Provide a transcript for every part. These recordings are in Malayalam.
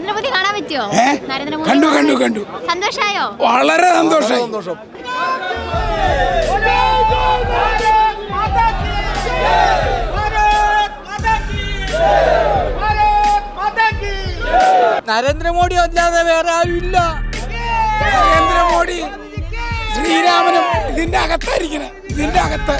നരേന്ദ്രമോദി കാണാൻ പറ്റുമോ? ഏ? നരേന്ദ്രമോദി കണ്ടു, കണ്ടു, കണ്ടു. സന്തോഷായോ? വളരെ സന്തോഷം. നരേന്ദ്രമോദി അല്ലാതെ വേറെ ആരുമില്ല നരേന്ദ്രമോദി ശ്രീരാമനും ഇതിന്റെ അകത്തായിരിക്കണേ. ഇതിന്റെ അകത്ത്.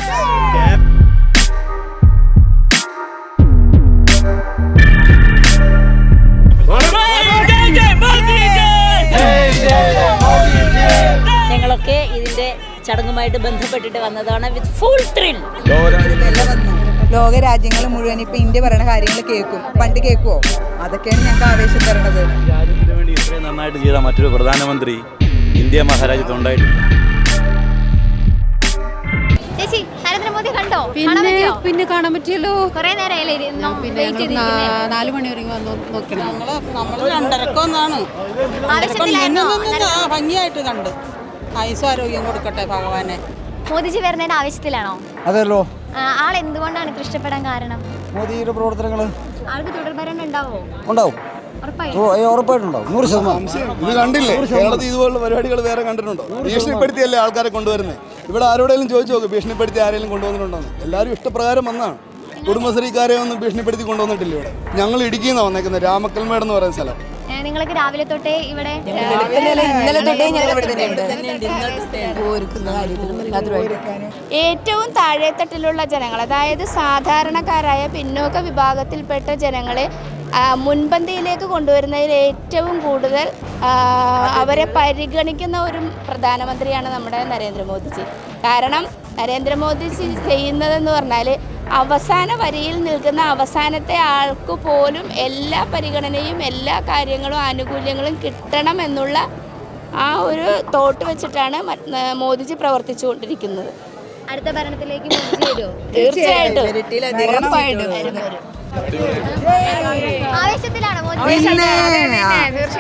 ചടങ്ങുമായിട്ട് ബന്ധപ്പെട്ടിട്ട് വന്നതാണ് വിത്ത് ഫുൾ ത്രിൽ ലോക രാജ്യങ്ങൾ ലോകരാജ്യങ്ങൾ മുഴുവൻ ഇപ്പൊ ഇന്ത്യ പറയുന്ന കാര്യങ്ങൾ കേൾക്കും. പണ്ട് കേൾക്കുവോ? അതൊക്കെയാണ് ഞങ്ങൾക്ക് ആവേശം തരണത്. രാജ്യത്തിന് വേണ്ടി ഇത്രയും നന്നായിട്ട് ചെയ്ത മറ്റൊരു പ്രധാനമന്ത്രി ഇന്ത്യ മഹാരാജ്യത്ത് ഉണ്ടായിട്ടില്ല. ചേച്ചി നരേന്ദ്രമോദി കണ്ടോ? പിന്നെ പിന്നെ കാണാൻ പറ്റിയല്ലോ. കുറെ നാല് മണി വരെ വന്ന് നോക്കണം. നമ്മൾ നമ്മൾ രണ്ടരക്കൊന്നാണ് ആവശ്യത്തിലായിരുന്നോ ഭംഗിയായിട്ട് കണ്ട്. ആയുസ്സും ആരോഗ്യം കൊടുക്കട്ടെ ഭഗവാനെ. മോദിജി വരുന്നതിന്റെ ആവശ്യത്തിലാണോ? അതെല്ലോ. ആൾ എന്തുകൊണ്ടാണ് ഇഷ്ടപ്പെടാൻ കാരണം? മോദിയുടെ പ്രവർത്തനങ്ങൾ ആൾക്ക് തുടർഭരണം ഉണ്ടാവോ? നൂറ് ശതമാനം. ഇത് കണ്ടില്ലേ? കേരളത്തിൽ ഇതുപോലുള്ള പരിപാടികൾ വേറെ കണ്ടിട്ടുണ്ടോ? ഭീഷണിപ്പെടുത്തിയല്ലേ ആൾക്കാരെ കൊണ്ടുവരുന്നത് ഇവിടെ ആരോടെങ്കിലും ചോദിച്ചു നോക്ക് ഭീഷണിപ്പെടുത്തി ആരെങ്കിലും കൊണ്ടുവന്നിട്ടുണ്ടോ എല്ലാവരും ഇഷ്ടപ്രകാരം വന്നാണ് കുടുംബശ്രീക്കാരെ ഒന്നും ഭീഷണിപ്പെടുത്തി കൊണ്ടുവന്നിട്ടില്ല ഇവിടെ. ഞങ്ങൾ ഇടുക്കിയിൽ നിന്നാണ് വന്നേക്കുന്നത് രാമക്കൽമേട് എന്ന് പറയുന്ന സ്ഥലം. ഏ, നിങ്ങൾക്ക് രാവിലെ തൊട്ടേ ഇവിടെ ഇന്നലെ തൊട്ടേ ഞങ്ങൾ ഇവിടെ തന്നെയുണ്ട് ഏറ്റവും താഴെത്തട്ടിലുള്ള ജനങ്ങൾ അതായത് സാധാരണക്കാരായ പിന്നോക്ക വിഭാഗത്തിൽപ്പെട്ട ജനങ്ങളെ മുൻപന്തിയിലേക്ക് കൊണ്ടുവരുന്നതിൽ ഏറ്റവും കൂടുതൽ അവരെ പരിഗണിക്കുന്ന ഒരു പ്രധാനമന്ത്രിയാണ് നമ്മുടെ നരേന്ദ്രമോദിജി കാരണം നരേന്ദ്രമോദിജി ചെയ്യുന്നതെന്ന് പറഞ്ഞാൽ അവസാന വരിയിൽ നിൽക്കുന്ന അവസാനത്തെ ആൾക്ക് പോലും എല്ലാ പരിഗണനയും എല്ലാ കാര്യങ്ങളും ആനുകൂല്യങ്ങളും കിട്ടണം എന്നുള്ള ആ ഒരു തോട്ട് വെച്ചിട്ടാണ് മോദിജി പ്രവർത്തിച്ചുകൊണ്ടിരിക്കുന്നത്. അടുത്ത ഭരണത്തിലേക്ക് തീർച്ചയായിട്ടും.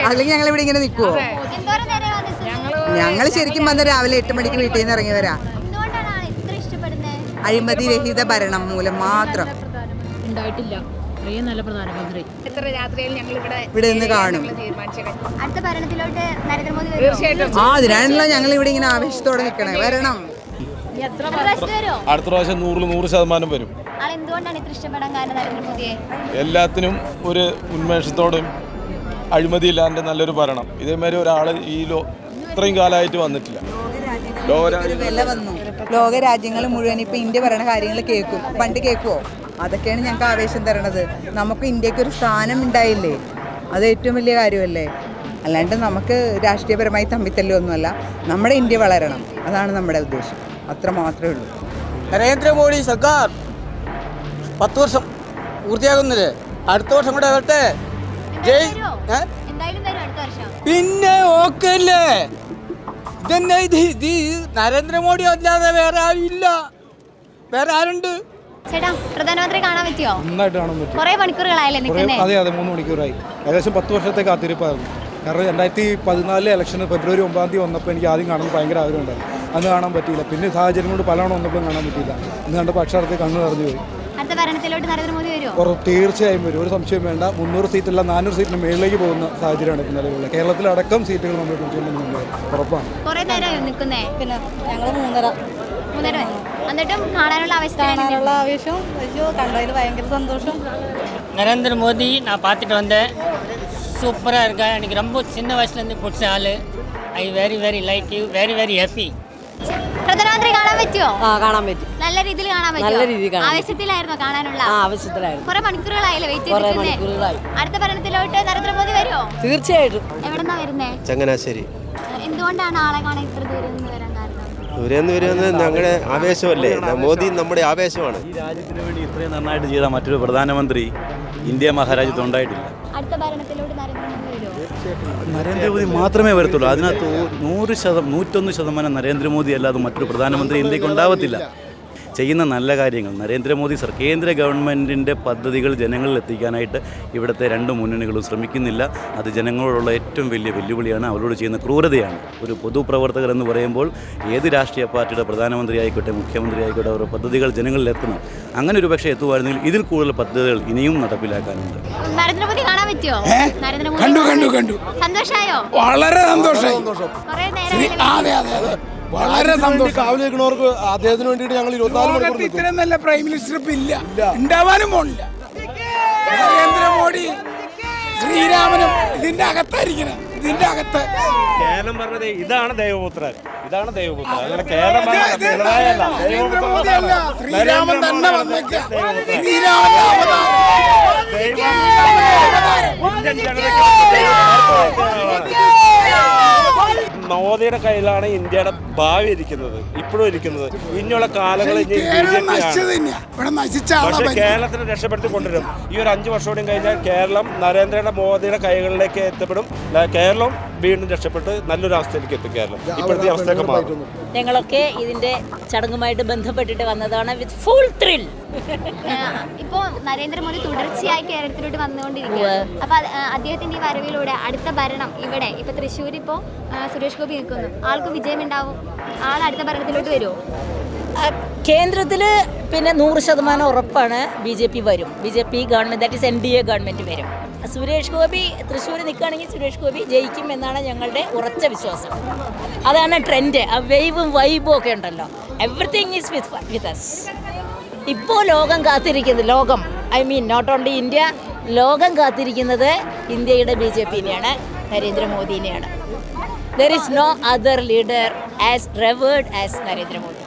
അല്ലെങ്കിൽ ഞങ്ങൾ ഇവിടെ ഇങ്ങനെ നിൽക്കുവോ? എന്തോരം നേരം വന്നിട്ട് ഞങ്ങൾ ശരിക്കും വന്ന് രാവിലെ എട്ട് മണിക്ക് വീട്ടിൽ നിന്ന് ഇറങ്ങി വരാം എന്തുകൊണ്ടാണ് ആൾ ഇത്ര ഇഷ്ടപ്പെടുന്നത് അഴിമതി രഹിത ഭരണം മൂലം മാത്രം. ഉണ്ടായിട്ടില്ല. അത്രയും നല്ല പ്രധാനമന്ത്രി. ഇവിടെ നിന്ന് കാണും. അടുത്ത ഭരണത്തിലോട്ട് നരേന്ദ്രമോദി ആ അതിനാണല്ലോ ഞങ്ങൾ ഇവിടെ ഇങ്ങനെ ആവേശത്തോടെ നിൽക്കണേ വരണം. അടുത്ത പ്രാവശ്യം നൂറിൽ നൂറ് ശതമാനം വരും. എല്ലാത്തിനും ഒരു ഉന്മേഷത്തോടും അഴിമതിയില്ലാണ്ട് നല്ലൊരു ഭരണം. ഇതേമാതിരി ഒരാൾ ഈ ലോ ഇത്രയും കാലമായിട്ട് വന്നിട്ടില്ല. ലോകരാജ്യം വില രാജ്യങ്ങൾ ലോകരാജ്യങ്ങൾ മുഴുവൻ ഇപ്പൊ ഇന്ത്യ പറയുന്ന കാര്യങ്ങൾ കേൾക്കും. പണ്ട് കേൾക്കുവോ? അതൊക്കെയാണ് ഞങ്ങൾക്ക് ആവേശം തരണത്. നമുക്ക് ഇന്ത്യയ്ക്ക് ഒരു സ്ഥാനം ഉണ്ടായില്ലേ? അത് ഏറ്റവും വലിയ കാര്യമല്ലേ? അല്ലാണ്ട് നമുക്ക് രാഷ്ട്രീയപരമായി തമ്മിത്തല്ലോ ഒന്നുമല്ല. നമ്മുടെ ഇന്ത്യ വളരണം. അതാണ് നമ്മുടെ ഉദ്ദേശം. അത്ര മാത്രമേ ഉള്ളൂ. നരേന്ദ്രമോദി സർക്കാർ പത്ത് വർഷം പൂർത്തിയാകുന്നില്ലേ? അടുത്ത വർഷം കൂടെ വരട്ടെ? ജയ് എന്തായാലും വരും. അടുത്ത വർഷം. പിന്നെ ഓക്കെ അല്ലേ ഇതന്നെ ഇത് ഇത് നരേന്ദ്രമോദി അല്ലാതെ വേറെ ആരുമില്ല വേറെ ആരുണ്ട്? ചേട്ടാ പ്രധാനമന്ത്രി കാണാൻ പറ്റിയോ? നന്നായിട്ട് കാണാൻ പറ്റും. കുറെ മണിക്കൂറുകളായല്ലേ നിൽക്കുന്നേ? അതെ അതെ മൂന്ന് മണിക്കൂറായി. ഏകദേശം പത്ത് വർഷത്തെ കാത്തിരിപ്പായിരുന്നു. കാരണം രണ്ടായിരത്തി പതിനാലിലെ ഇലക്ഷന് ഫെബ്രുവരി ഒമ്പതാം തീയതി വന്നപ്പോൾ എനിക്ക് ആദ്യം കാണാൻ ഭയങ്കര ആഗ്രഹം ഉണ്ടായിരുന്നു. അന്ന് കാണാൻ പറ്റിയില്ല. പിന്നെ സാഹചര്യം കൊണ്ട് പലവണ്ണം വന്നപ്പോഴും കാണാൻ പറ്റിയില്ല. ഇന്ന് കണ്ടപ്പോൾ അക്ഷരത്തെ കണ്ണു നിറഞ്ഞു പോയി. അടുത്ത ഭരണത്തിലോട്ട് നരേന്ദ്രമോദി വരുമോ ഉറ- തീർച്ചയായും വരും ഒരു സംശയം വേണ്ട മുന്നൂറ് സീറ്റല്ല നാനൂറ് സീറ്റിന് മേളിലേക്ക് പോകുന്ന സാഹചര്യമാണ് ഇപ്പോൾ നിലവിലുള്ളത് കേരളത്തിലടക്കം സീറ്റുകൾ നമ്മൾ പിടിച്ചുകൊണ്ടിരുന്നത് ഉറപ്പാണ് കുറെ നേരം നിൽക്കുന്നേ പിന്നെ ഞങ്ങൾ മൂന്നര മൂന്നര വരെ എന്നിട്ടും കാണാനുള്ള ആവശ്യത്തിലാണ് ആവേശം അയ്യോ കണ്ടതിൽ ഭയങ്കര സന്തോഷം நரேந்திர மோடி நான் பார்த்துட்டு வந்தேன் சூப்பராக இருக்கேன் எனக்கு ரொம்ப சின்ன வயசுலேருந்து பிடிச்ச ஆள் I very very like you very very happy പ്രധാനമന്ത്രി കാണാൻ പറ്റുമോ ആ കാണാൻ പറ്റും. നല്ല രീതിയിൽ കാണാൻ പറ്റും നല്ല രീതിയിൽ കാണാൻ. ആവശ്യത്തിലായിരുന്നോ കാണാനുള്ള? ആ ആവശ്യത്തിലായിരുന്നു കുറെ മണിക്കൂറുകളായില്ലേ വെയിറ്റ് കുറേ അടുത്ത ഭരണത്തിലോട്ട് നരേന്ദ്രമോദി വരുമോ തീർച്ചയായിട്ടും. എവിടെന്നാ വരുന്നേ? ചങ്ങനാശ്ശേരി. എന്തുകൊണ്ടാണ് ആളെ കാണാൻ ഇത്ര ദൂരം നിന്ന് വരാൻ കാരണം ദൂരെന്ന് വരുന്നത് ഞങ്ങളുടെ ആവേശമല്ലേ? മോദി നമ്മുടെ ആവേശമാണ്. ഈ രാജ്യത്തിന് വേണ്ടി ഇത്രയും നന്നായിട്ട് ചെയ്ത മറ്റൊരു പ്രധാനമന്ത്രി ഇന്ത്യ മഹാരാജ്യത്ത് ഉണ്ടായിട്ടില്ല. അടുത്ത ഭരണത്തിലോട്ട് നരേന്ദ്രമോദി നരേന്ദ്രമോദി മാത്രമേ വരത്തുള്ളൂ. അതിനകത്ത് നൂറ് ശതം നൂറ്റൊന്ന് ശതമാനം നരേന്ദ്രമോദി അല്ലാതെ മറ്റൊരു പ്രധാനമന്ത്രി ഇന്ത്യയ്ക്ക് ഉണ്ടാവത്തില്ല. ചെയ്യുന്ന നല്ല കാര്യങ്ങൾ. നരേന്ദ്രമോദി സർ കേന്ദ്ര ഗവൺമെന്റിന്റെ പദ്ധതികൾ ജനങ്ങളിൽ എത്തിക്കാനായിട്ട് ഇവിടുത്തെ രണ്ട് മുന്നണികളും ശ്രമിക്കുന്നില്ല. അത് ജനങ്ങളോടുള്ള ഏറ്റവും വലിയ വെല്ലുവിളിയാണ്. അവരോട് ചെയ്യുന്ന ക്രൂരതയാണ്. ഒരു പൊതുപ്രവർത്തകർ എന്ന് പറയുമ്പോൾ ഏത് രാഷ്ട്രീയ പാർട്ടിയുടെ പ്രധാനമന്ത്രി ആയിക്കോട്ടെ മുഖ്യമന്ത്രി ആയിക്കോട്ടെ അവരുടെ പദ്ധതികൾ ജനങ്ങളിൽ എത്തണം. അങ്ങനെ ഒരു പക്ഷേ എത്തുമായിരുന്നെങ്കിൽ ഇതിൽ കൂടുതൽ പദ്ധതികൾ ഇനിയും നടപ്പിലാക്കാനുണ്ട്. പറ്റിയോ കണ്ടു കണ്ടു കണ്ടു. സന്തോഷായോ? വളരെ നേരം അതെ അതെ അതെ. വളരെ സന്തോഷം. കാവൽ നിൽക്കുന്നവർക്ക് അദ്ദേഹത്തിന് വേണ്ടിയിട്ട് ഞങ്ങൾ ഇരുപത്തിനാല് മണിക്കൂർ ഇത്രയും നല്ല പ്രൈം മിനിസ്റ്റർ ഇപ്പൊ ഇല്ല. ഉണ്ടാവാനും പോണില്ല. നരേന്ദ്രമോദി ശ്രീരാമനും ഇതിന്റെ അകത്തായിരിക്കണം. ഇതിന്റെ അകത്ത് കേരളം പറഞ്ഞത് ഇതാണ് ദൈവപുത്രൻ. ഇതാണ് ദൈവപുത്രൻ. അങ്ങനെ കേരളം ശ്രീരാമൻ തന്നെ വന്നേക്കാം. ശ്രീരാമൻ അവതാരം മോദിയുടെ കയ്യിലാണ് ഇന്ത്യയുടെ ഭാവി ഇരിക്കുന്നത് ഇപ്പോഴും ഇരിക്കുന്നത്. ഇനിയുള്ള കാലങ്ങളിൽ പക്ഷേ കേരളത്തിനെ രക്ഷപ്പെടുത്തി കൊണ്ടുവരും ഈ ഒരു അഞ്ച് വർഷം കൂടി കഴിഞ്ഞാൽ കേരളം നരേന്ദ്രയുടെ മോദിയുടെ കൈകളിലേക്ക് എത്തപ്പെടും. കേരളം വീണ്ടും രക്ഷപ്പെട്ട് നല്ലൊരു അവസ്ഥയിലേക്ക് എത്തും കേരളം. ഇപ്പോഴത്തെ അവസ്ഥയൊക്കെ മാറും. ഞങ്ങളൊക്കെ ഇതിന്റെ ചടങ്ങുമായിട്ട് ബന്ധപ്പെട്ടിട്ട് വന്നതാണ് വിത്ത് ഫുൾ ത്രിൽ. നരേന്ദ്രമോദി തുടർച്ചയായി കേരളത്തിലോട്ട് വന്നുകൊണ്ടിരിക്കുകയാണ്. അപ്പൊ അദ്ദേഹത്തിന്റെ ഈ വരവിലൂടെ അടുത്ത ഭരണം ഇവിടെ ഇപ്പൊ തൃശ്ശൂർ ഇപ്പോ സുരേഷ് ഗോപി നിൽക്കുന്നു. ആൾക്ക് വിജയമുണ്ടാവും. ആൾ അടുത്ത ഭരണത്തിലോട്ട് വരുമോ കേന്ദ്രത്തിൽ പിന്നെ നൂറ് ശതമാനം ഉറപ്പാണ് ബി ജെ പി വരും. B J P government that is N D A government വരും. സുരേഷ് ഗോപി തൃശ്ശൂർ നിൽക്കുകയാണെങ്കിൽ സുരേഷ് ഗോപി ജയിക്കും എന്നാണ് ഞങ്ങളുടെ ഉറച്ച വിശ്വാസം. അതാണ് ട്രെൻഡ് ആ വെയ്വും വൈബും ഒക്കെ ഉണ്ടല്ലോ. Everything is with with us ഇപ്പോൾ ലോകം കാത്തിരിക്കുന്നത് ലോകം. I mean not only India ലോകം കാത്തിരിക്കുന്നത് ഇന്ത്യയുടെ ബി ജെ പിനെയാണ് നരേന്ദ്രമോദിനെയാണ്. There is no other leader as revered as Narendra Modi.